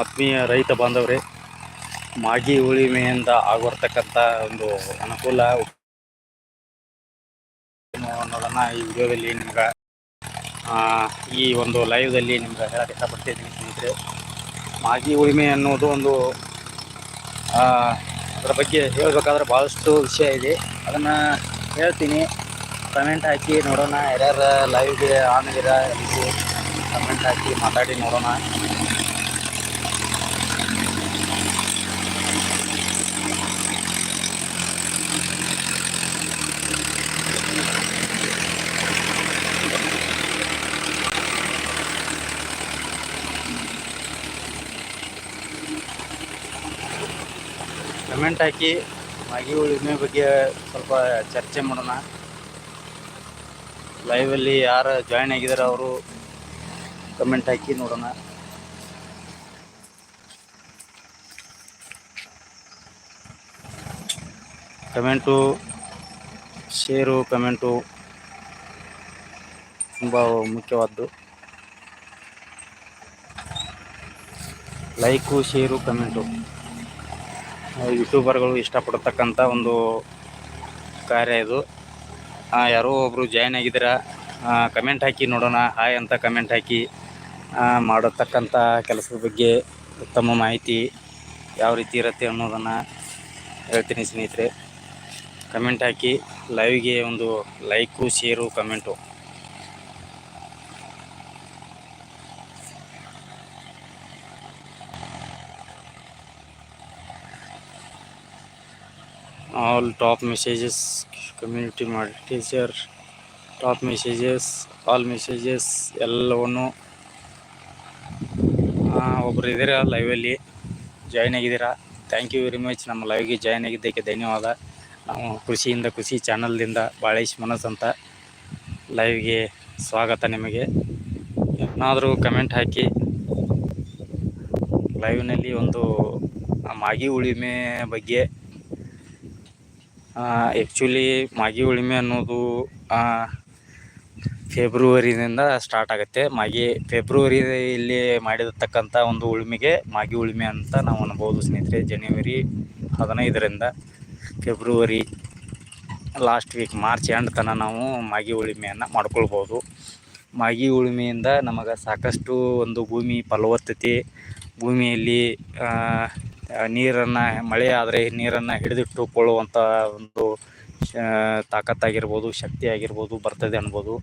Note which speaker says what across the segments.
Speaker 1: ಆತ್ಮೀಯ ರೈತ ಬಾಂಧವರೇ, ಮಾಗಿ ಉಳಿಮೆಯಿಂದ ಆಗಿರ್ತಕ್ಕಂಥ ಒಂದು ಅನುಕೂಲ ಅನ್ನೋದನ್ನು ಈ ವಿಡಿಯೋದಲ್ಲಿ ನಿಮ್ಗೆ ಈ ಒಂದು ಲೈವ್ದಲ್ಲಿ ನಿಮ್ಗೆ ಹೇಳಕ್ಕೆ ಇಷ್ಟಪಡ್ತೀನಿ ಸ್ನೇಹಿತರೆ. ಮಾಗಿ ಉಳಿಮೆ ಅನ್ನೋದು ಒಂದು ಅದರ ಬಗ್ಗೆ ಹೇಳಬೇಕಾದ್ರೆ ಭಾಳಷ್ಟು ವಿಷಯ ಇದೆ. ಅದನ್ನು ಹೇಳ್ತೀನಿ. ಕಮೆಂಟ್ ಹಾಕಿ ನೋಡೋಣ. ಯಾರ್ಯಾರು ಲೈವ್ಗೆ ಆನ್ ಇದ್ದೀರಾ ಕಮೆಂಟ್ ಹಾಕಿ ಮಾತಾಡಿ ನೋಡೋಣ. ಕಮೆಂಟ್ ಹಾಕಿ, ಮಾಗಿ ಉಳಿಮೆ ಬಗ್ಗೆ ಸ್ವಲ್ಪ ಚರ್ಚೆ ಮಾಡೋಣ. ಲೈವಲ್ಲಿ ಯಾರು ಜಾಯ್ನ್ ಆಗಿದ್ದಾರೆ ಅವರು ಕಮೆಂಟ್ ಹಾಕಿ ನೋಡೋಣ. ಕಮೆಂಟು ಶೇರು ಕಮೆಂಟು ತುಂಬ ಮುಖ್ಯವಾದ್ದು. ಲೈಕು ಶೇರು ಕಮೆಂಟು ಯೂಟ್ಯೂಬರ್ಗಳು ಇಷ್ಟಪಡ್ತಕ್ಕಂಥ ಒಂದು ಕಾರ್ಯ ಇದು. ಯಾರೋ ಒಬ್ಬರು ಜಾಯ್ನ್ ಆಗಿದ್ದೀರಾ ಕಮೆಂಟ್ ಹಾಕಿ ನೋಡೋಣ, ಹಾಯ್ ಅಂತ ಕಮೆಂಟ್ ಹಾಕಿ ಮಾಡತಕ್ಕಂಥ ಕೆಲಸದ ಬಗ್ಗೆ ಉತ್ತಮ ಮಾಹಿತಿ ಯಾವ ರೀತಿ ಇರುತ್ತೆ ಅನ್ನೋದನ್ನು ಹೇಳ್ತೀನಿ ಸ್ನೇಹಿತರೆ. ಕಮೆಂಟ್ ಹಾಕಿ ಲೈವ್ಗೆ ಒಂದು like, share, comment. Top messages community ಮಾಡಿ teacher top messages all messages ಎಲ್ಲವನ್ನು ಒಬ್ಬರು ಇದ್ದೀರಾ ಲೈವಲ್ಲಿ ಜಾಯ್ನ್ ಆಗಿದ್ದೀರಾ? ಥ್ಯಾಂಕ್ ಯು ವೆರಿ ಮಚ್ ನಮ್ಮ ಲೈವ್ಗೆ ಜಾಯ್ನ್ ಆಗಿದ್ದಕ್ಕೆ ಧನ್ಯವಾದ. ನಾವು ಖುಷಿಯಿಂದ ಖುಷಿ ಚಾನಲ್ದಿಂದ ಬಾಳೇಶ್ ಮನಸ್ ಅಂತ ಲೈವ್ಗೆ ಸ್ವಾಗತ ನಿಮಗೆ. ಏನಾದರೂ ಕಮೆಂಟ್ ಹಾಕಿ. ಲೈವ್ನಲ್ಲಿ ಒಂದು ಮಾಗಿ ಉಳಿಮೆ ಬಗ್ಗೆ ಆ್ಯಕ್ಚುಲಿ ಮಾಗಿ ಉಳಿಮೆ ಅನ್ನೋದು ಆ, ಫೆಬ್ರವರಿದಿಂದ ಸ್ಟಾರ್ಟ್ ಆಗುತ್ತೆ. ಮಾಗಿ ಫೆಬ್ರವರಿಯಲ್ಲಿ ಮಾಡಿರತಕ್ಕಂಥ ಒಂದು ಉಳುಮೆಗೆ ಮಾಗಿ ಉಳುಮೆ ಅಂತ ನಾವು ಅನ್ಬೋದು ಸ್ನೇಹಿತರೆ. ಜನವರಿ ಹದಿನೈದರಿಂದ February last week March end ತನಕ ನಾವು ಮಾಗಿ ಉಳುಮೆಯನ್ನು ಮಾಡ್ಕೊಳ್ಬೋದು. ಮಾಗಿ ಉಳುಮೆಯಿಂದ ನಮಗೆ ಸಾಕಷ್ಟು ಒಂದು ಭೂಮಿ ಫಲವತ್ತತೆ ಭೂಮಿಯಲ್ಲಿ ನೀರನ್ನು ಮಳೆ ಆದರೆ ನೀರನ್ನು ಹಿಡಿದಿಟ್ಟುಕೊಳ್ಳುವಂಥ ಒಂದು ತಾಕತ್ತಾಗಿರ್ಬೋದು ಶಕ್ತಿ ಆಗಿರ್ಬೋದು ಬರ್ತದೆ ಅನ್ಬೋದು.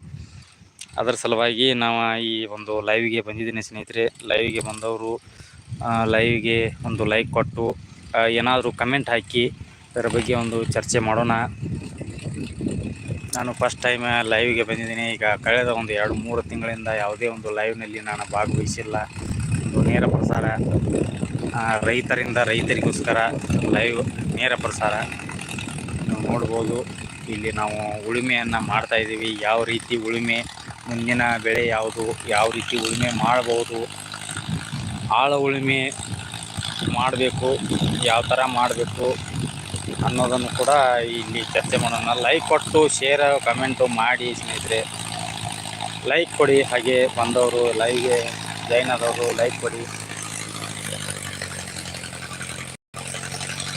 Speaker 1: ಅದರ ಸಲುವಾಗಿ ನಾವು ಈ ಒಂದು ಲೈವ್ಗೆ ಬಂದಿದ್ದೀನಿ ಸ್ನೇಹಿತರೆ. ಲೈವ್ಗೆ ಬಂದವರು ಲೈವ್ಗೆ ಒಂದು ಲೈಕ್ ಕೊಟ್ಟು ಏನಾದರೂ ಕಮೆಂಟ್ ಹಾಕಿ, ಅದರ ಬಗ್ಗೆ ಒಂದು ಚರ್ಚೆ ಮಾಡೋಣ. ನಾನು ಫಸ್ಟ್ ಟೈಮ್ ಲೈವ್ಗೆ ಬಂದಿದ್ದೀನಿ. ಈಗ ಕಳೆದ ಒಂದು ಎರಡು ಮೂರು ತಿಂಗಳಿಂದ ಯಾವುದೇ ಒಂದು ಲೈವ್ನಲ್ಲಿ ನಾನು ಭಾಗವಹಿಸಿಲ್ಲ. ಒಂದು ನೇರ ಪ್ರಸಾರ. ರೈತರಿಂದ ರೈತರಿಗೋಸ್ಕರ ಲೈವ್ ನೇರ ಪ್ರಸಾರ ನೋಡ್ಬೋದು. ಇಲ್ಲಿ ನಾವು ಉಳುಮೆಯನ್ನು ಮಾಡ್ತಾಯಿದ್ದೀವಿ ಯಾವ ರೀತಿ ಉಳುಮೆ, ಮುಂದಿನ ಬೆಳೆ ಯಾವುದು, ಯಾವ ರೀತಿ ಉಳುಮೆ ಮಾಡ್ಬೋದು, ಆಳ ಉಳುಮೆ ಮಾಡಬೇಕು, ಯಾವ ಥರ ಮಾಡಬೇಕು ಅನ್ನೋದನ್ನು ಕೂಡ ಇಲ್ಲಿ ಚರ್ಚೆ ಮಾಡೋಣ. ಲೈಕ್ ಕೊಟ್ಟು, ಶೇರ್, ಕಮೆಂಟು ಮಾಡಿ ಸ್ನೇಹಿತರೆ. ಲೈಕ್ ಕೊಡಿ, ಹಾಗೆ ಬಂದವರು, ಲೈವ್ಗೆ ಜಾಯ್ನ್ ಆದವರು ಲೈಕ್ ಕೊಡಿ.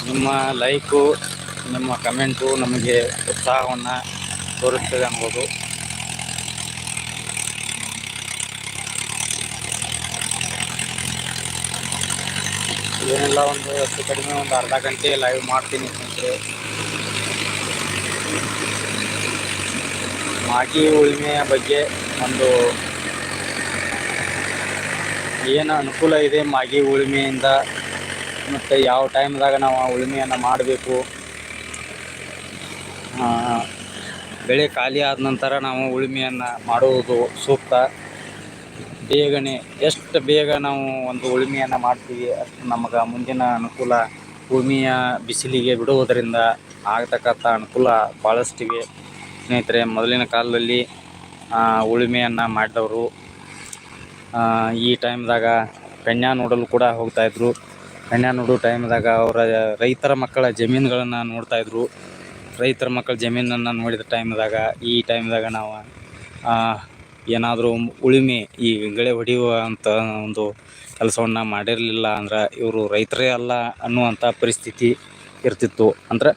Speaker 1: ನಿಮ್ಮ ಲೈಕು, ನಿಮ್ಮ ಕಮೆಂಟು ನಮಗೆ ಉತ್ಸಾಹವನ್ನು ತೋರಿಸ್ತದೆ ಅನ್ಬೋದು. ಏನೆಲ್ಲ ಒಂದು ಹೆಚ್ಚು ಕಡಿಮೆ ಒಂದು ಅರ್ಧ ಗಂಟೆ ಲೈವ್ ಮಾಡ್ತೀನಿ ಸ್ನೇಹಿತರೆ. ಮಾಗಿ ಉಳಿಮೆಯ ಬಗ್ಗೆ ಒಂದು ಏನು ಅನುಕೂಲ ಇದೆ ಮಾಗಿ ಉಳುಮೆಯಿಂದ? ಮತ್ತು ಯಾವ ಟೈಮ್ದಾಗ ನಾವು ಉಳುಮೆಯನ್ನು ಮಾಡಬೇಕು. ಬೆಳೆ ಖಾಲಿ ಆದ ನಂತರ ನಾವು ಉಳುಮೆಯನ್ನು ಮಾಡುವುದು ಸೂಕ್ತ. ಬೇಗನೆ, ಎಷ್ಟು ಬೇಗ ನಾವು ಒಂದು ಉಳುಮೆಯನ್ನು ಮಾಡ್ತೀವಿ ಅಷ್ಟು ನಮಗೆ ಮುಂದಿನ ಅನುಕೂಲ ಭೂಮಿಯ ಬಿಸಿಲಿಗೆ ಬಿಡುವುದರಿಂದ ಆಗತಕ್ಕಂಥ ಅನುಕೂಲ ಭಾಳಷ್ಟಿವೆ ಸ್ನೇಹಿತರೆ, ಮೊದಲಿನ ಕಾಲದಲ್ಲಿ ಉಳುಮೆಯನ್ನು ಮಾಡಿದವರು ಈ ಟೈಮ್ದಾಗ ಕನ್ಯಾ ನೋಡಲು ಕೂಡ ಹೋಗ್ತಾಯಿದ್ರು ಕನ್ಯಾ ನೋಡೋ ಟೈಮ್ದಾಗ ಅವರ ರೈತರ ಮಕ್ಕಳ ಜಮೀನುಗಳನ್ನು ನೋಡ್ತಾಯಿದ್ರು ರೈತರ ಮಕ್ಕಳ ಜಮೀನನ್ನು ನೋಡಿದ ಟೈಮ್ದಾಗ, ಈ ಟೈಮ್ದಾಗ ನಾವು ಏನಾದರೂ ಉಳುಮೆ, ಈ ಗಳೆ ಹೊಡೆಯುವ ಅಂತ ಒಂದು ಕೆಲಸವನ್ನು ಮಾಡಿರಲಿಲ್ಲ ಅಂದ್ರೆ ಇವರು ರೈತರೇ ಅಲ್ಲ ಅನ್ನುವಂಥ ಪರಿಸ್ಥಿತಿ ಇರ್ತಿತ್ತು. ಅಂದ್ರೆ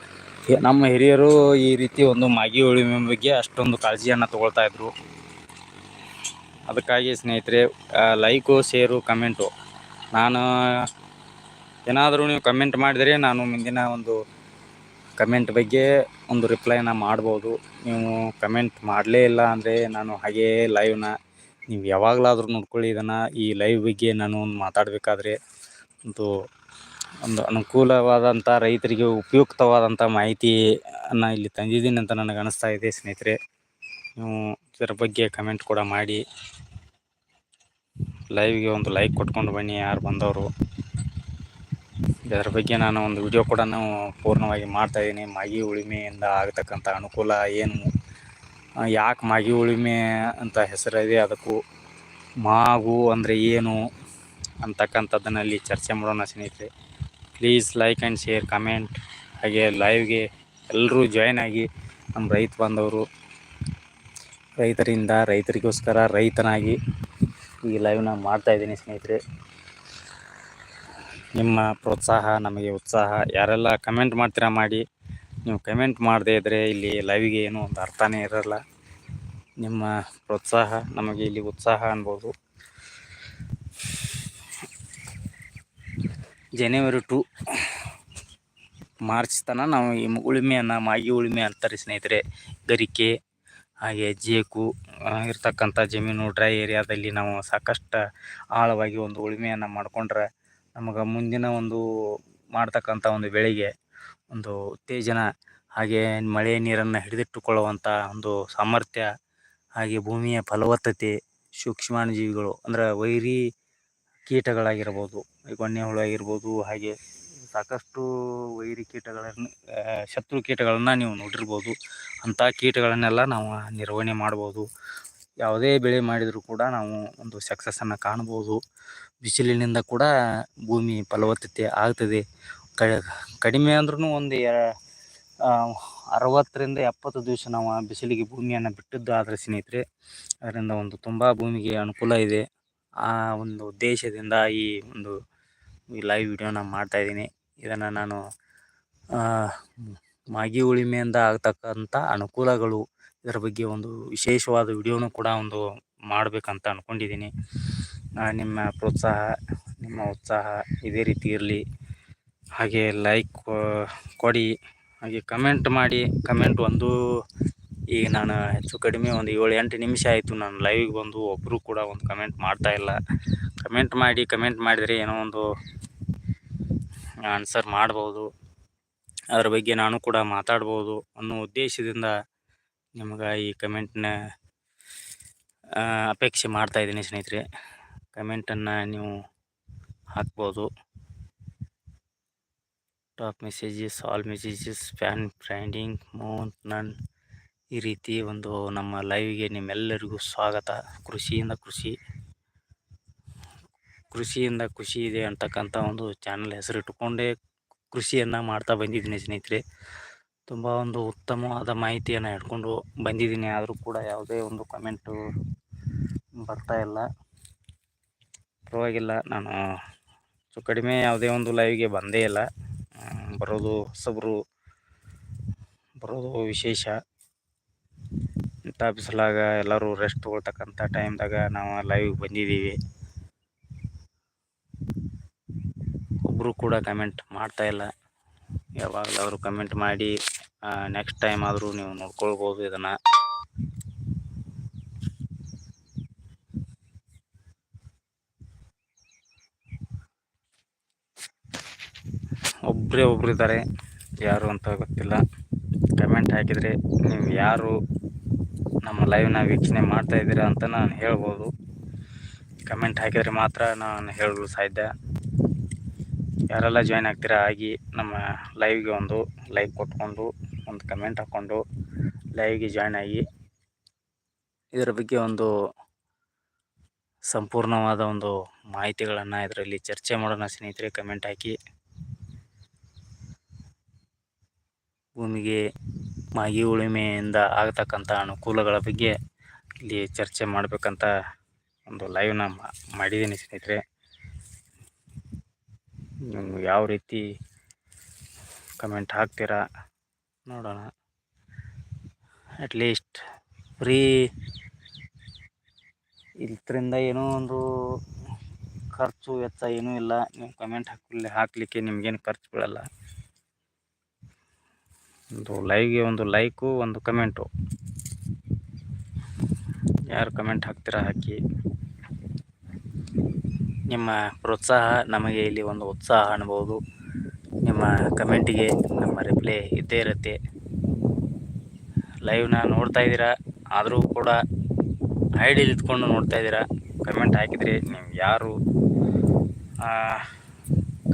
Speaker 1: ನಮ್ಮ ಹಿರಿಯರು ಈ ರೀತಿ ಒಂದು ಮಾಗಿ ಉಳುಮೆ ಬಗ್ಗೆ ಅಷ್ಟೊಂದು ಕಾಳಜಿಯನ್ನು ತಗೊಳ್ತಾ ಇದ್ರು. ಅದಕ್ಕಾಗಿ ಸ್ನೇಹಿತರೆ ಲೈಕು ಶೇರು ಕಮೆಂಟು ನಾನು ಏನಾದರೂ ನೀವು ಕಮೆಂಟ್ ಮಾಡಿದರೆ ನಾನು ಮುಂದಿನ ಒಂದು ಕಮೆಂಟ್ ಬಗ್ಗೆ ಒಂದು ರಿಪ್ಲೈನ ಮಾಡ್ಬೋದು. ನೀವು ಕಮೆಂಟ್ ಮಾಡಲೇ ಇಲ್ಲ ಅಂದರೆ ನಾನು ಹಾಗೇ ಲೈವ್ನ ನೀವು ಯಾವಾಗಲಾದರೂ ನೋಡ್ಕೊಳ್ಳಿ, ಇದನ್ನು ಈ ಲೈವ್ ಬಗ್ಗೆ ನಾನು ಮಾತಾಡಬೇಕಾದ್ರೆ ಒಂದು ಒಂದು ಅನುಕೂಲವಾದಂಥ ರೈತರಿಗೆ ಉಪಯುಕ್ತವಾದಂಥ ಮಾಹಿತಿಯನ್ನು ಇಲ್ಲಿ ತಂದಿದ್ದೀನಿ ಅಂತ ನನಗೆ ಅನಿಸ್ತಾ ಇದೆ ಸ್ನೇಹಿತರೆ. ನೀವು ಇದರ ಬಗ್ಗೆ ಕಮೆಂಟ್ ಕೂಡ ಮಾಡಿ. ಲೈವ್ಗೆ ಒಂದು ಲೈಕ್ ಕೊಟ್ಕೊಂಡು ಬನ್ನಿ ಯಾರು ಬಂದವರು. ಇದರ ಬಗ್ಗೆ ನಾನು ಒಂದು ವಿಡಿಯೋ ಕೂಡ ನಾವು ಪೂರ್ಣವಾಗಿ ಮಾಡ್ತಾ ಇದ್ದೀನಿ ಮಾಗಿ ಉಳಿಮೆಯಿಂದ ಆಗತಕ್ಕಂಥ ಅನುಕೂಲ ಏನು? ಯಾಕೆ ಮಾಗಿ ಉಳಿಮೆ ಅಂತ ಹೆಸರಿದೆ, ಅದಕ್ಕೂ ಮಾಗು ಅಂದರೆ ಏನು ಅಂತಕ್ಕಂಥದ್ದನ್ನಲ್ಲಿ ಚರ್ಚೆ ಮಾಡೋಣ ಸ್ನೇಹಿತರೆ. Please like and share comment ಹಾಗೆ ಲೈವ್ಗೆ ಎಲ್ಲರೂ ಜಾಯ್ನ್ ಆಗಿ ನಮ್ಮ ರೈತ ಬಾಂಧವರು, ರೈತರಿಂದ ರೈತರಿಗೋಸ್ಕರ ರೈತನಾಗಿ ಈ ಲೈವ್ನ ಮಾಡ್ತಾಯಿದ್ದೀನಿ ಸ್ನೇಹಿತರೆ. ನಿಮ್ಮ ಪ್ರೋತ್ಸಾಹ, ನಮಗೆ ಉತ್ಸಾಹ, ಯಾರೆಲ್ಲ ಕಮೆಂಟ್ ಮಾಡ್ತೀರಾ ಮಾಡಿ, ನೀವು ಕಮೆಂಟ್ ಮಾಡದೇ ಇದ್ದರೆ ಇಲ್ಲಿ ಲೈವಿಗೆ ಏನೂ ಒಂದು ಅರ್ಥನೇ ಇರಲ್ಲ. ನಿಮ್ಮ ಪ್ರೋತ್ಸಾಹ, ನಮಗೆ ಇಲ್ಲಿ ಉತ್ಸಾಹ ಅನ್ಬೋದು. ಜನವರಿ ಟು ಮಾರ್ಚ್ ತನಕ ನಾವು ಈ ಉಳುಮೆಯನ್ನು, ಮಾಗಿ ಉಳುಮೆ ಅಂತಾರೆ ಸ್ನೇಹಿತರೆ. ಗರಿಕೆ, ಹಾಗೆ ಜೇಕು ಇರ್ತಕ್ಕಂಥ ಜಮೀನು ಡ್ರೈ ಏರಿಯಾದಲ್ಲಿ ನಾವು ಸಾಕಷ್ಟು ಆಳವಾಗಿ ಒಂದು ಉಳುಮೆಯನ್ನು ಮಾಡಿಕೊಂಡ್ರೆ ನಮಗೆ ಮುಂದಿನ ಒಂದು ಮಾಡ್ತಕ್ಕಂಥ ಒಂದು ಬೆಳೆಗೆ ಒಂದು ಉತ್ತೇಜನ ಹಾಗೆ ಮಳೆ ನೀರನ್ನು ಹಿಡಿದಿಟ್ಟುಕೊಳ್ಳುವಂಥ ಒಂದು ಸಾಮರ್ಥ್ಯ ಹಾಗೆ ಭೂಮಿಯ ಫಲವತ್ತತೆ ಸೂಕ್ಷ್ಮಾಣುಜೀವಿಗಳು ಅಂದ್ರೆ ವೈರಿ ಕೀಟಗಳಾಗಿರ್ಬೋದು ಗೊಣ್ಣೆ ಹುಳು ಆಗಿರ್ಬೋದು ಹಾಗೆ ಸಾಕಷ್ಟು ವೈರಿ ಕೀಟಗಳನ್ನು ಶತ್ರು ಕೀಟಗಳನ್ನು ನೀವು ನೋಡಿರ್ಬೋದು. ಅಂಥ ಕೀಟಗಳನ್ನೆಲ್ಲ ನಾವು ನಿರ್ವಹಣೆ ಮಾಡ್ಬೋದು. ಯಾವುದೇ ಬೆಳೆ ಮಾಡಿದರೂ ಕೂಡ ನಾವು ಒಂದು ಸಕ್ಸಸ್ಸನ್ನು ಕಾಣ್ಬೋದು. ಬಿಸಿಲಿನಿಂದ ಕೂಡ ಭೂಮಿ ಫಲವತ್ತತೆ ಆಗ್ತದೆ. ಕಡಿಮೆ ಅಂದ್ರೂ ಒಂದು ಅರವತ್ತರಿಂದ ಎಪ್ಪತ್ತು ದಿವಸ ನಾವು ಬಿಸಿಲಿಗೆ ಭೂಮಿಯನ್ನು ಬಿಟ್ಟಿದ್ದು ಆದರೆ ಸ್ನೇಹಿತರೆ, ಅದರಿಂದ ಒಂದು ತುಂಬ ಭೂಮಿಗೆ ಅನುಕೂಲ ಇದೆ. ಆ ಒಂದು ಉದ್ದೇಶದಿಂದ ಈ ಒಂದು, ಈ ಲೈವ್ ವಿಡಿಯೋನ ಮಾಡ್ತಾ ಇದ್ದೀನಿ. ಇದನ್ನು ನಾನು ಮಾಗಿ ಉಳಿಮೆಯಿಂದ ಆಗ್ತಕ್ಕಂಥ ಅನುಕೂಲಗಳು, ಇದರ ಬಗ್ಗೆ ಒಂದು ವಿಶೇಷವಾದ ವಿಡಿಯೋನು ಕೂಡ ಒಂದು ಮಾಡಬೇಕಂತ ಅಂದ್ಕೊಂಡಿದ್ದೀನಿ ನಿಮ್ಮ ಪ್ರೋತ್ಸಾಹ, ನಿಮ್ಮ ಉತ್ಸಾಹ ಇದೇ ರೀತಿ ಇರಲಿ. ಹಾಗೆ ಲೈಕ್ ಕೊಡಿ. ಹಾಗೆ ಕಮೆಂಟ್ ಮಾಡಿ. ಕಮೆಂಟ್ ಒಂದು, ಈಗ ನಾನು ಹೆಚ್ಚು ಕಡಿಮೆ ಒಂದು ಏಳು ಎಂಟು ನಿಮಿಷ ಆಯಿತು ನಾನು ಲೈವಿಗೆ ಬಂದು ಒಬ್ಬರು ಕೂಡ ಒಂದು ಕಮೆಂಟ್ ಮಾಡ್ತಾ ಇಲ್ಲ. ಕಮೆಂಟ್ ಮಾಡಿ ಕಮೆಂಟ್ ಮಾಡಿದರೆ ಏನೋ ಒಂದು ಆನ್ಸರ್ ಮಾಡ್ಬೋದು. ಅದ್ರ ಬಗ್ಗೆ ನಾನು ಕೂಡ ಮಾತಾಡ್ಬೋದು ಅನ್ನೋ ಉದ್ದೇಶದಿಂದ ನಿಮ್ಗೆ ಈ ಕಮೆಂಟ್ನ ಅಪೇಕ್ಷೆ ಮಾಡ್ತಾಯಿದ್ದೀನಿ ಸ್ನೇಹಿತರೆ. ಕಮೆಂಟನ್ನು ನೀವು ಹಾಕ್ಬೋದು. Top messages all messages fan ಫ್ರೈಂಡಿಂಗ್ ಮೌಂಟ್ ನನ್ ಈ ರೀತಿ ಒಂದು ನಮ್ಮ ಲೈವ್ಗೆ ನಿಮ್ಮೆಲ್ಲರಿಗೂ ಸ್ವಾಗತ. ಕೃಷಿಯಿಂದ ಕೃಷಿ, ಕೃಷಿಯಿಂದ ಖುಷಿ ಇದೆ ಅಂತಕ್ಕಂಥ ಒಂದು ಚಾನಲ್ ಹೆಸರಿಟ್ಟುಕೊಂಡೇ ಕೃಷಿಯನ್ನು ಮಾಡ್ತಾ ಬಂದಿದ್ದೀನಿ ಸ್ನೇಹಿತರೆ. ತುಂಬ ಒಂದು ಉತ್ತಮವಾದ ಮಾಹಿತಿಯನ್ನು ಹಿಡ್ಕೊಂಡು ಬಂದಿದ್ದೀನಿ. ಆದರೂ ಕೂಡ ಯಾವುದೇ ಒಂದು ಕಮೆಂಟು ಬರ್ತಾ ಇಲ್ಲ. ಪರವಾಗಿಲ್ಲ, ನಾನು ಹೆಚ್ಚು ಕಡಿಮೆ ಯಾವುದೇ ಒಂದು ಲೈವ್ಗೆ ಬಂದೇ ಇಲ್ಲ. ಬರೋದು ಹೊಸಬ್ರು, ಬರೋದು ವಿಶೇಷ. ಇಂಥ ಬಿಸಿಲಾಗ ಎಲ್ಲರೂ ರೆಸ್ಟ್ ತೊಗೊಳ್ತಕ್ಕಂಥ ಟೈಮ್ದಾಗ ನಾವು ಲೈವ್ ಬಂದಿದ್ದೀವಿ. ಒಬ್ಬರು ಕೂಡ ಕಮೆಂಟ್ ಮಾಡ್ತಾ ಇಲ್ಲ. ಯಾವಾಗಲಾದರೂ ಕಮೆಂಟ್ ಮಾಡಿ ನೆಕ್ಸ್ಟ್ ಟೈಮ್ ಆದರೂ ನೀವು ನೋಡ್ಕೊಳ್ಬೋದು ಇದನ್ನು. ಒಬ್ಬರೇ ಒಬ್ರು ಇದ್ದಾರೆ. ಯಾರು ಅಂತ ಗೊತ್ತಿಲ್ಲ. ಕಮೆಂಟ್ ಹಾಕಿದರೆ ನೀವು ಯಾರು ನಮ್ಮ ಲೈವ್ನ ವೀಕ್ಷಣೆ ಮಾಡ್ತಾ ಇದ್ದೀರಾ ಅಂತ ನಾನು ಹೇಳ್ಬೋದು. ಕಮೆಂಟ್ ಹಾಕಿದರೆ ಮಾತ್ರ ನಾನು ಹೇಳಲು ಸಾಧ್ಯ. ಯಾರೆಲ್ಲ ಜಾಯ್ನ್ ಆಗ್ತೀರಾ, ಆಗಿ ನಮ್ಮ ಲೈವ್ಗೆ ಒಂದು ಲೈಕ್ ಕೊಟ್ಕೊಂಡು, ಒಂದು ಕಮೆಂಟ್ ಹಾಕ್ಕೊಂಡು ಲೈವ್ಗೆ ಜಾಯ್ನ್ ಆಗಿ ಇದರ ಬಗ್ಗೆ ಒಂದು ಸಂಪೂರ್ಣವಾದ ಒಂದು ಮಾಹಿತಿಗಳನ್ನು ಇದರಲ್ಲಿ ಚರ್ಚೆ ಮಾಡೋಣ ಸ್ನೇಹಿತರೆ, ಕಮೆಂಟ್ ಹಾಕಿ. ಭೂಮಿಗೆ ಮಾಗಿ ಉಳುಮೆಯಿಂದ ಆಗತಕ್ಕಂಥ ಅನುಕೂಲಗಳ ಬಗ್ಗೆ ಇಲ್ಲಿ ಚರ್ಚೆ ಮಾಡಬೇಕಂತ ಒಂದು ಲೈವ್ನ ಮಾಡಿದ್ದೀನಿ ಸ್ನೇಹಿತರೆ. ನೀವು ಯಾವ ರೀತಿ ಕಮೆಂಟ್ ಹಾಕ್ತೀರಾ ನೋಡೋಣ. ಅಟ್ಲೀಸ್ಟ್ ಫ್ರೀ ಇದರಿಂದ ಏನೋ ಒಂದು ಖರ್ಚು ವೆಚ್ಚ ಏನೂ ಇಲ್ಲ. ನೀವು ಕಮೆಂಟ್ ಹಾಕಲಿ ಹಾಕಲಿಕ್ಕೆ ನಿಮಗೇನು ಖರ್ಚು ಬೀಳಲ್ಲ ಒಂದು ಲೈವ್ಗೆ ಒಂದು ಲೈಕು ಒಂದು ಕಮೆಂಟು ಯಾರು ಕಮೆಂಟ್ ಹಾಕ್ತೀರಾ ಹಾಕಿ. ನಿಮ್ಮ ಪ್ರೋತ್ಸಾಹ ನಮಗೆ ಇಲ್ಲಿ ಒಂದು ಉತ್ಸಾಹ ಅನ್ಬೋದು. ನಿಮ್ಮ ಕಮೆಂಟಿಗೆ ನಮ್ಮ ರಿಪ್ಲೈ ಇದ್ದೇ ಇರುತ್ತೆ. ಲೈವ್ನ ನೋಡ್ತಾ ಇದ್ದೀರಾ? ಆದರೂ ಕೂಡ ಐಡಿಯಲ್ಲಿ ಇದ್ಕೊಂಡು ನೋಡ್ತಾ ಇದ್ದೀರಾ? ಕಮೆಂಟ್ ಹಾಕಿದರೆ ನೀವು ಯಾರು?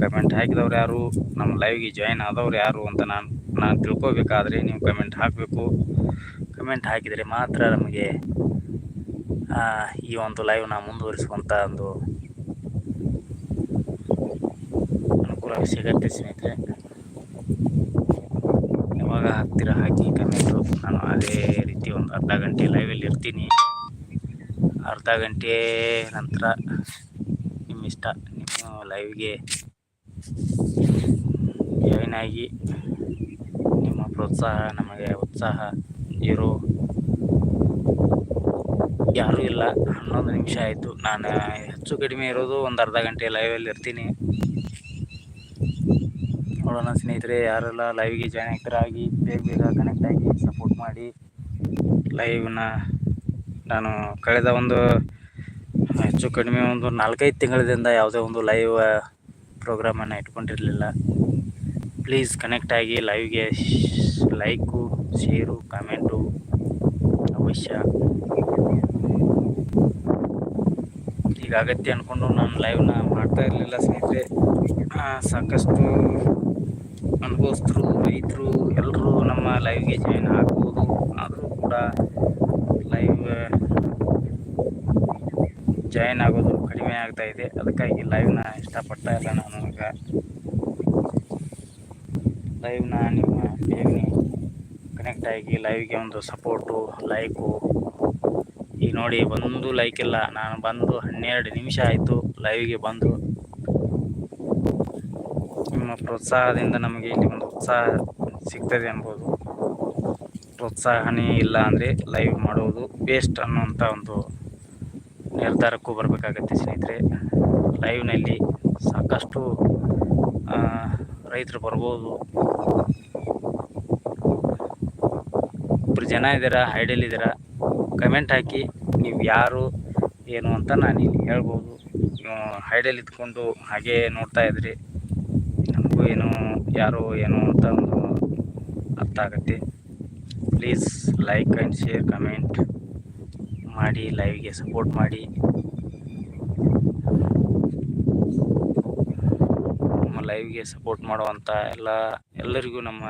Speaker 1: ಕಮೆಂಟ್ ಹಾಕಿದವ್ರು ಯಾರು? ನಮ್ಮ ಲೈವ್ಗೆ ಜಾಯಿನ್ ಆದವ್ರು ಯಾರು ಅಂತ ನಾನು ನಾನು ತಿಳ್ಕೊಬೇಕಾದ್ರೆ ನೀವು ಕಮೆಂಟ್ ಹಾಕಬೇಕು. ಕಮೆಂಟ್ ಹಾಕಿದರೆ ಮಾತ್ರ ನಮಗೆ ಈ ಒಂದು ಲೈವ್ನ ಮುಂದುವರಿಸುವಂಥ ಒಂದು ಅನುಕೂಲ ಸಿಗತ್ತೆ ಸ್ನೇಹಿತರೆ. ಯಾವಾಗ ಹಾಕ್ತೀರ ಹಾಕಿ ಕಮೆಂಟು ನಾನು ಅದೇ ರೀತಿ ಒಂದು ಅರ್ಧ ಗಂಟೆ ಲೈವಲ್ಲಿ ಇರ್ತೀನಿ. ಅರ್ಧ ಗಂಟೆ ನಂತರ ನಿಮ್ಮ ಇಷ್ಟ ನಿಮ್ಮ ಲೈವ್ಗೆ ಜಾಯಿನ್ ಆಗಿ ಪ್ರೋತ್ಸಾಹ, ನಮಗೆ ಉತ್ಸಾಹ ಇರೋ ಯಾರೂ ಇಲ್ಲ. ಹನ್ನೊಂದು ನಿಮಿಷ ಆಯಿತು. ನಾನು ಹೆಚ್ಚು ಕಡಿಮೆ ಇರೋದು ಒಂದು ಅರ್ಧ ಗಂಟೆ ಲೈವಲ್ಲಿ ಇರ್ತೀನಿ. ನೋಡೋಣ ಸ್ನೇಹಿತರೆ, ಯಾರೆಲ್ಲ ಲೈವ್ಗೆ ಜಾಯ್ನ್ ಆಗ್ತಾರೆ ಆಗಿ ಬೇಗ ಬೇಗ ಕನೆಕ್ಟ್ ಆಗಿ ಸಪೋರ್ಟ್ ಮಾಡಿ ಲೈವ್ನ ನಾನು ಕಳೆದ ಒಂದು ಹೆಚ್ಚು ಕಡಿಮೆ ಒಂದು ನಾಲ್ಕೈದು ತಿಂಗಳಿಂದ ಯಾವುದೇ ಒಂದು ಲೈವ್ ಪ್ರೋಗ್ರಾಮನ್ನು ಇಟ್ಕೊಂಡಿರಲಿಲ್ಲ. ಪ್ಲೀಸ್ ಕನೆಕ್ಟ್ ಆಗಿ ಲೈವ್ಗೆ ಲೈಕು ಶೇರು ಕಮೆಂಟು ಅವಶ್ಯ ಈಗ ಅಗತ್ಯ ಅಂದ್ಕೊಂಡು ನಾನು ಲೈವ್ನ ಮಾಡ್ತಾ ಇರಲಿಲ್ಲ ಸ್ನೇಹಿತರೆ. ಸಾಕಷ್ಟು ಅನುಭವಸ್ಥರು, ರೈತರು ಎಲ್ಲರೂ ನಮ್ಮ ಲೈವ್ಗೆ ಜಾಯ್ನ್ ಆಗ್ಬೋದು. ಆದರೂ ಕೂಡ ಲೈವ್ ಜಾಯ್ನ್ ಆಗೋದು ಕಡಿಮೆ ಆಗ್ತಾ ಇದೆ. ಅದಕ್ಕಾಗಿ ಲೈವ್ನ ಇಷ್ಟಪಡ್ತಾ ಇಲ್ಲ ನಾನು ಈಗ ಲೈವ್ನ ನಿಮ್ಮ ಬೇಗನೆ ಕನೆಕ್ಟ್ ಆಗಿ ಲೈವ್ಗೆ ಒಂದು ಸಪೋರ್ಟು ಲೈಕು ಈಗ ನೋಡಿ ಒಂದು ಲೈಕ್ ಇಲ್ಲ. ನಾನು ಬಂದು ಹನ್ನೆರಡು ನಿಮಿಷ ಆಯಿತು ಲೈವ್ಗೆ ಬಂದು. ನಿಮ್ಮ ಪ್ರೋತ್ಸಾಹದಿಂದ ನಮಗೆ ಇಲ್ಲಿ ಒಂದು ಉತ್ಸಾಹ ಸಿಗ್ತದೆ ಅನ್ಬೋದು. ಪ್ರೋತ್ಸಾಹನೇ ಇಲ್ಲ ಅಂದರೆ ಲೈವ್ ಮಾಡುವುದು ವೇಸ್ಟ್ ಅನ್ನುವಂಥ ಒಂದು ನಿರ್ಧಾರಕ್ಕೂ ಬರಬೇಕಾಗತ್ತೆ ಸ್ನೇಹಿತರೆ. ಲೈವ್ನಲ್ಲಿ ಸಾಕಷ್ಟು ರೈತರು ಬರ್ಬೋದು. ಇಬ್ಬರು ಜನ ಇದ್ದೀರಾ ಇದ್ದೀರಾ ಕಮೆಂಟ್ ಹಾಕಿ. ನೀವು ಯಾರು, ಏನು ಅಂತ ನಾನು ಇಲ್ಲಿ ಹೇಳ್ಬೋದು. ಹೈಡಲ್ಲಿ ಇದ್ಕೊಂಡು ಹಾಗೇ ನೋಡ್ತಾ ಇದ್ರಿ. ನಮಗೂ ಏನು, ಯಾರು ಏನು ಅಂತ ಒಂದು ಅರ್ಥ ಆಗುತ್ತೆ. Please like and share comment ಮಾಡಿ ಲೈವ್ಗೆ ಸಪೋರ್ಟ್ ಮಾಡಿ. ನಮ್ಮ ಲೈವ್ಗೆ ಸಪೋರ್ಟ್ ಮಾಡುವಂಥ ಎಲ್ಲ, ಎಲ್ಲರಿಗೂ ನಮ್ಮ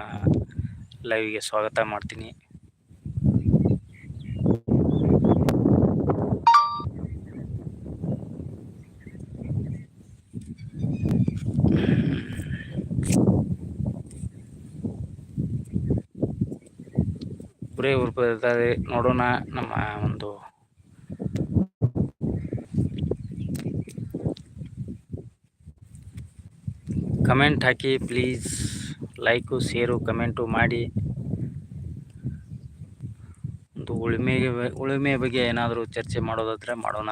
Speaker 1: ಲೈವ್ಗೆ ಸ್ವಾಗತ ಮಾಡ್ತೀನಿ. ಪುರೇ ರೂಪದಲ್ಲಿ ನೋಡೋಣ ನಮ್ಮ ಒಂದು ಕಮೆಂಟ್ ಹಾಕಿ ಪ್ಲೀಸ್. ಲೈಕು, ಶೇರು, ಕಮೆಂಟು ಮಾಡಿ. ಒಂದು ಉಳುಮೆಗೆ ಉಳುಮೆ ಬಗ್ಗೆ ಏನಾದರೂ ಚರ್ಚೆ ಮಾಡೋದಾದರೆ ಮಾಡೋಣ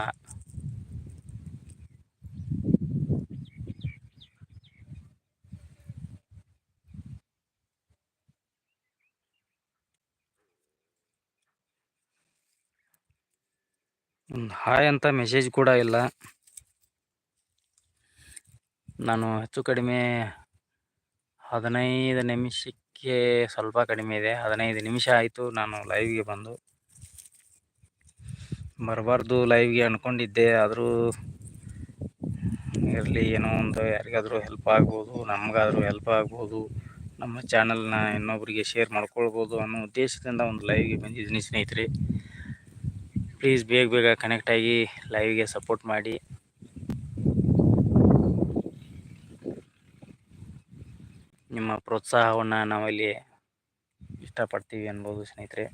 Speaker 1: ಒಂದು ಹಾಯ್ ಅಂತ ಮೆಸೇಜ್ ಕೂಡ ಇಲ್ಲ. ನಾನು ಹೆಚ್ಚು ಕಡಿಮೆ ಹದಿನೈದು ನಿಮಿಷಕ್ಕೆ ಸ್ವಲ್ಪ ಕಡಿಮೆ ಇದೆ. ಹದಿನೈದು ನಿಮಿಷ ಆಯಿತು ನಾನು ಲೈವ್ಗೆ ಬಂದು. ಬರಬಾರ್ದು ಲೈವ್ಗೆ ಅಂದ್ಕೊಂಡಿದ್ದೆ ಆದರೂ ಇರಲಿ, ಏನೋ ಒಂದು ಯಾರಿಗಾದರೂ ಹೆಲ್ಪ್ ಆಗ್ಬೋದು, ನಮಗಾದರೂ ಹೆಲ್ಪ್ ಆಗ್ಬೋದು, ನಮ್ಮ ಚಾನಲ್ನ ಇನ್ನೊಬ್ಬರಿಗೆ ಶೇರ್ ಮಾಡ್ಕೊಳ್ಬೋದು ಅನ್ನೋ ಉದ್ದೇಶದಿಂದ ಒಂದು ಲೈವ್ಗೆ ಬಂದಿದ್ದೀನಿ ಸ್ನೇಹಿತರೆ. ಪ್ಲೀಸ್ ಬೇಗ ಬೇಗ ಕನೆಕ್ಟ್ ಆಗಿ ಲೈವ್ಗೆ ಸಪೋರ್ಟ್ ಮಾಡಿ. ನಿಮ್ಮ ಪ್ರೋತ್ಸಾಹವನ್ನು ನಾವಲ್ಲಿ ಇಷ್ಟಪಡ್ತೀವಿ ಅನ್ಬೋದು ಸ್ನೇಹಿತರೆ.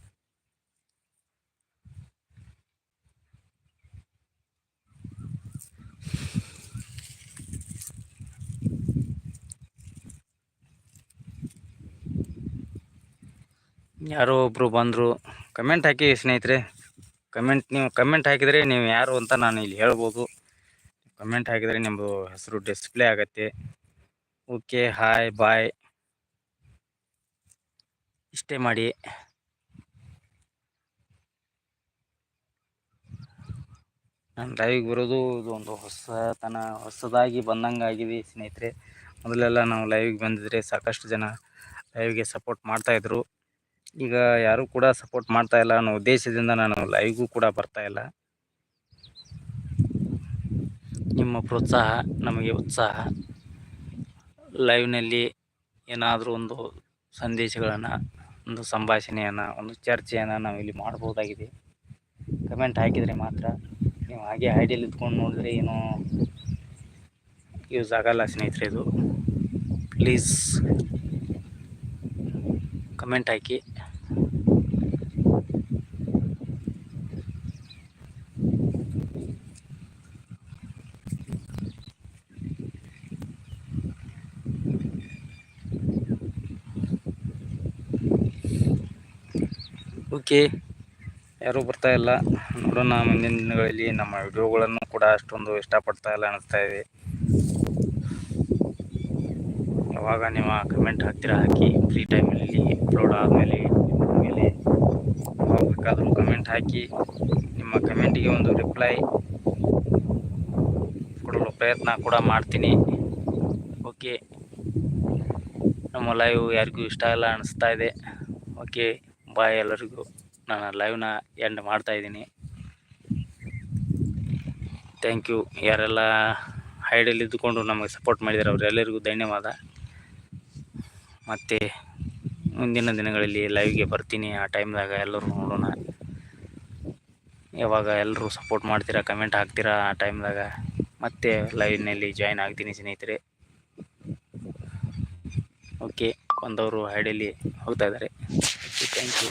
Speaker 1: ಯಾರೋ ಒಬ್ಬರು ಬಂದರು ಕಮೆಂಟ್ ಹಾಕಿ ಸ್ನೇಹಿತರೆ. ಕಮೆಂಟ್ ನೀವು ಕಮೆಂಟ್ ಹಾಕಿದರೆ ನೀವು ಯಾರು ಅಂತ ನಾನು ಇಲ್ಲಿ ಹೇಳ್ಬೋದು. ಕಮೆಂಟ್ ಹಾಕಿದರೆ ನಿಮ್ಮದು ಹೆಸರು ಡಿಸ್ಪ್ಲೇ ಆಗತ್ತೆ. ಓಕೆ ಹಾಯ್ ಬಾಯ್ ಇಷ್ಟೇ ಮಾಡಿ. ನಾನು ಲೈವ್ಗೆ ಬರೋದು ಇದು ಒಂದು ಹೊಸತನ ಹೊಸದಾಗಿ ಬಂದಂಗೆ ಆಗಿದೆ ಸ್ನೇಹಿತರೆ. ಮೊದಲೆಲ್ಲ ನಾವು ಲೈವಿಗೆ ಬಂದಿದ್ರೆ ಸಾಕಷ್ಟು ಜನ ಲೈವ್ಗೆ ಸಪೋರ್ಟ್ ಮಾಡ್ತಾಯಿದ್ರು ಈಗ ಯಾರೂ ಕೂಡ ಸಪೋರ್ಟ್ ಮಾಡ್ತಾ ಇಲ್ಲ ಅನ್ನೋ ಉದ್ದೇಶದಿಂದ ನಾನು ಲೈವ್ಗೂ ಕೂಡ ಬರ್ತಾ ಇಲ್ಲ. ನಿಮ್ಮ ಪ್ರೋತ್ಸಾಹ, ನಮಗೆ ಉತ್ಸಾಹ ಲೈವ್ನಲ್ಲಿ ಏನಾದರೂ ಒಂದು ಸಂದೇಶಗಳನ್ನು, ಒಂದು ಸಂಭಾಷಣೆಯನ್ನು, ಒಂದು ಚರ್ಚೆಯನ್ನು ನಾವು ಇಲ್ಲಿ ಮಾಡ್ಬೋದಾಗಿದೆ. ಕಮೆಂಟ್ ಹಾಕಿದರೆ ಮಾತ್ರ ನೀವು ಹಾಗೆ ಐಡಿಯಲ್ಲಿ ಇದ್ಕೊಂಡು ನೋಡಿದ್ರೆ ಏನು ಯೂಸ್ ಆಗಲ್ಲ ಸ್ನೇಹಿತರೆ ಇದು. Please comment hockey. ಓಕೆ ಯಾರೂ ಬರ್ತಾ ಇಲ್ಲ. ನೋಡೋಣ, ಮುಂದಿನ ದಿನಗಳಲ್ಲಿ ನಮ್ಮ ವಿಡಿಯೋಗಳನ್ನು ಕೂಡ ಅಷ್ಟೊಂದು ಇಷ್ಟಪಡ್ತಾ ಇಲ್ಲ ಅನ್ನಿಸ್ತಾ ಇದೆ. ಯಾವಾಗ ನೀವು ಕಮೆಂಟ್ ಹಾಕ್ತೀರ ಹಾಕಿ ಫ್ರೀ ಟೈಮಲ್ಲಿ ಅಪ್ಲೋಡ್ ಆದಮೇಲೆ ಮೇಲೆ ಯಾವಾಗ ಬೇಕಾದರೂ ಕಮೆಂಟ್ ಹಾಕಿ, ನಿಮ್ಮ ಕಮೆಂಟಿಗೆ ಒಂದು ರಿಪ್ಲೈ ಕೊಡಲು ಪ್ರಯತ್ನ ಕೂಡ ಮಾಡ್ತೀನಿ. ಓಕೆ ನಮ್ಮ ಲೈವ್ ಯಾರಿಗೂ ಇಷ್ಟ ಇಲ್ಲ ಅನಿಸ್ತಾ ಇದೆ. ಓಕೆ ಬಾಯ್ ಎಲ್ಲರಿಗೂ. ನಾನು ಲೈವ್ನ ಎಂಡ್ ಮಾಡ್ತಾ ಇದ್ದೀನಿ. ಥ್ಯಾಂಕ್ ಯು ಯಾರೆಲ್ಲ ಹೈಡಲ್ಲಿ ಇದ್ದುಕೊಂಡು ನಮಗೆ ಸಪೋರ್ಟ್ ಮಾಡಿದ್ದಾರೆ ಅವರೆಲ್ಲರಿಗೂ ಧನ್ಯವಾದ. ಮತ್ತು ಮುಂದಿನ ದಿನಗಳಲ್ಲಿ ಲೈವ್ಗೆ ಬರ್ತೀನಿ ಆ ಟೈಮ್ದಾಗ ಎಲ್ಲರೂ ನೋಡೋಣ. ಯಾವಾಗ ಎಲ್ಲರೂ ಸಪೋರ್ಟ್ ಮಾಡ್ತೀರಾ ಕಮೆಂಟ್ ಹಾಕ್ತೀರಾ ಆ ಟೈಮ್ದಾಗ ಮತ್ತೆ ಲೈವ್ನಲ್ಲಿ ಜಾಯ್ನ್ ಆಗ್ತೀನಿ ಸ್ನೇಹಿತರೆ. ಓಕೆ ಬಂದವರು ಹೈಡಲ್ಲಿ ಹೋಗ್ತಾ ಇದ್ದಾರೆ. Thank you